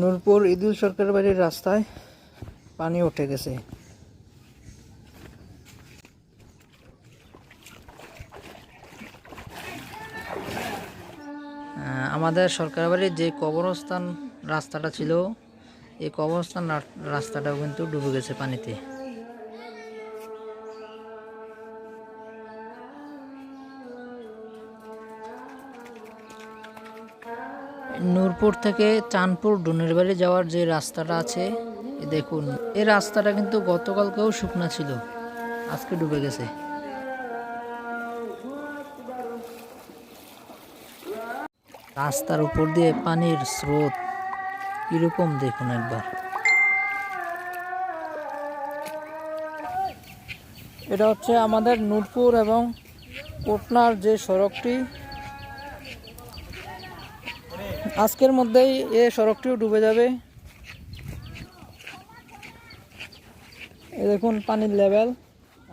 নূরপুর ইদুল সরকার বাড়ির রাস্তায় পানি উঠে গেছে। আমাদের সরকার বাড়ির যে কবরস্থান রাস্তাটা ছিল, এই কবরস্থান রাস্তাটাও কিন্তু ডুবে গেছে পানিতে। নূরপুর থেকে চাঁদপুর ডুনের বাড়ি যাওয়ার যে রাস্তাটা আছে দেখুন। এই রাস্তাটা কিন্তু গতকালকেও শুকনা ছিল, আজকে ডুবে গেছে। রাস্তার উপর দিয়ে পানির স্রোত, কীরকম দেখুন একবার। এটা হচ্ছে আমাদের নূরপুর এবং কোটনার যে সড়কটি আজকের মধ্যেই এ সড়কটিও ডুবে যাবে। এ দেখুন পানির লেভেল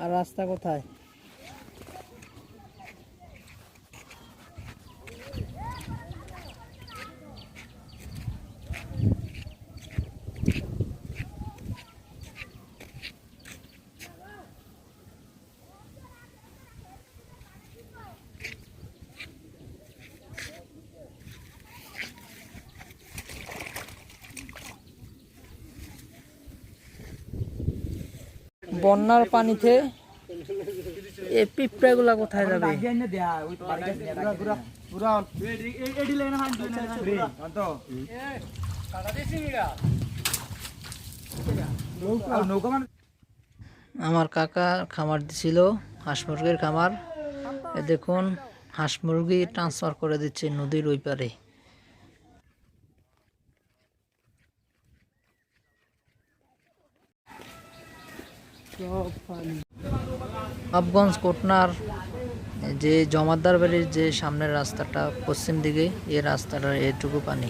আর রাস্তা কোথায়? বন্যার পানিতে এই পিঁপড়াগুলা কোথায় যাবে? আমার কাকা খামার দিছিল, হাঁস মুরগির খামার। দেখুন, হাঁস মুরগি ট্রান্সফার করে দিচ্ছে নদীর ওই পারে। আফগঞ্জ কোটনার যে জমাদ্দার বাড়ির যে সামনের রাস্তাটা পশ্চিম দিকে এই রাস্তাটার এটুকু পানি।